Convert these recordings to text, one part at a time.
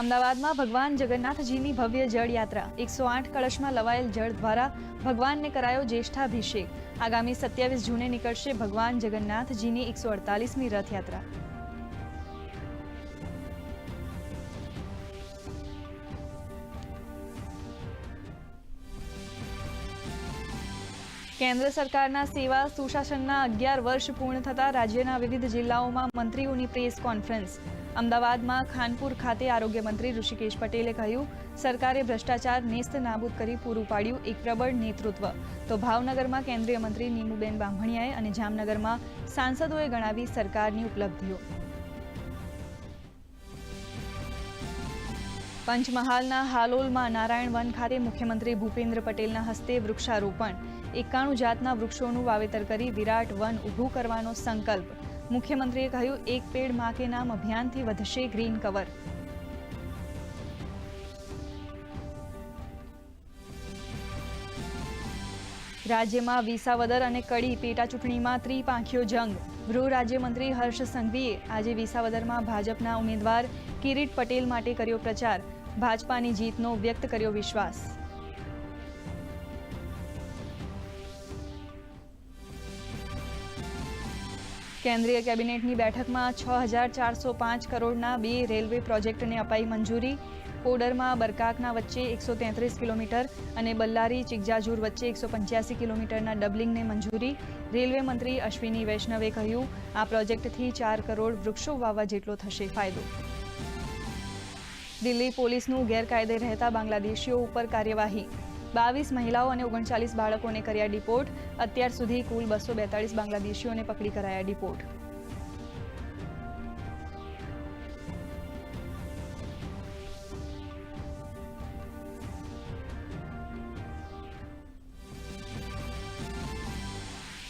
અમદાવાદમાં ભગવાન જગન્નાથજીની ભવ્ય જળ યાત્રા એકસો આઠ કળશમાં લવાયેલ જળ દ્વારા ભગવાનને કરાયો જ્યેષ્ઠાભિષેક. આગામી સત્યાવીસ જૂને નીકળશે ભગવાન જગન્નાથજીની એકસો અડતાલીસમી રથયાત્રા. કેન્દ્ર સરકારના સેવા સુશાસનના અગિયાર વર્ષ પૂર્ણ થતા રાજ્યના વિવિધ જિલ્લાઓમાં મંત્રીઓની પ્રેસ કોન્ફરન્સ. અમદાવાદમાં ખાનપુર ખાતે આરોગ્ય મંત્રી ઋષિકેશ પટેલે કહ્યું, સરકારે ભ્રષ્ટાચાર નેસ્ત નાબૂદ કરી પૂરું પાડ્યું એક પ્રબળ નેતૃત્વ. તો ભાવનગરમાં કેન્દ્રીય મંત્રી નીમુબેન બાંભણિયાએ અને જામનગરમાં સાંસદોએ ગણાવી સરકારની ઉપલબ્ધિઓ. પંચમહાલના હાલોલમાં નારાયણ વન ખાતે મુખ્યમંત્રી ભૂપેન્દ્ર પટેલના હસ્તે વૃક્ષારોપણ. એકાણું જાતના વૃક્ષોનું વાવેતર કરી વિરાટ વન ઊભું કરવાનો સંકલ્પ. મુખ્યમંત્રીએ કહ્યું, એક પેડમાં કે નામ અભિયાનથી વધશે ગ્રીન કવર. રાજ્યમાં વિસાવદર અને કડી પેટા ચૂંટણીમાં જંગ. ગૃહ રાજ્યમંત્રી હર્ષ સંઘવીએ આજે વિસાવદરમાં ભાજપના ઉમેદવાર કિરીટ પટેલ માટે કર્યો પ્રચાર. ભાજપાની જીતનો વ્યક્ત કર્યો વિશ્વાસ. કેન્દ્રીય કેબિનેટની બેઠકમાં છ હજાર ચારસો પાંચ કરોડના બે રેલવે પ્રોજેક્ટને અપાઈ મંજૂરી. કોડરમાં બરકાકના વચ્ચે એકસો તેત્રીસ કિલોમીટર અને બલ્લારી ચિગજાજુર વચ્ચે એકસો પંચ્યાસી કિલોમીટરના ડબલિંગને મંજૂરી. રેલવે મંત્રી અશ્વિની વૈષ્ણવે કહ્યું, આ પ્રોજેક્ટથી ચાર કરોડ વૃક્ષો વાવવા જેટલો થશે ફાયદો. દિલ્હી પોલીસનું ગેરકાયદે રહેતા બાંગ્લાદેશીઓ ઉપર કાર્યવાહી. બાવીસ મહિલાઓ અને ઓગણચાલીસ બાળકોને કર્યા ડિપોર્ટ. અત્યાર સુધી કુલ બસો બેતાળીસ બાંગ્લાદેશીઓને પકડી કરાયા ડિપોર્ટ.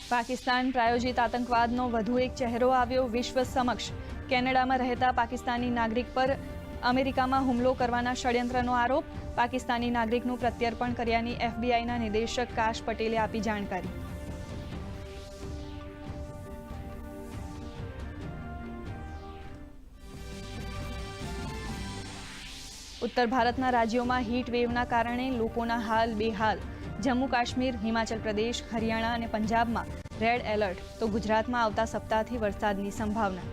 પાકિસ્તાન પ્રાયોજિત આતંકવાદનો વધુ એક ચહેરો આવ્યો વિશ્વ સમક્ષ. કેનેડામાં રહેતા પાકિસ્તાની નાગરિક પર અમેરિકામાં હુમલો કરવાના ષડયંત્રનો આરોપ, પાકિસ્તાની નાગરિકનું પ્રત્યર્પણ કર્યાની એફબીઆઈના નિદેશક કાશ પટેલે આપી જાણકારી. ઉત્તર ભારતના રાજ્યોમાં હીટ વેવના કારણે લોકોના હાલ બેહાલ. જમ્મુ કાશ્મીર, હિમાચલ પ્રદેશ, હરિયાણા અને પંજાબમાં રેડ એલર્ટ. તો ગુજરાતમાં આવતા સપ્તાહથી વરસાદની સંભાવના.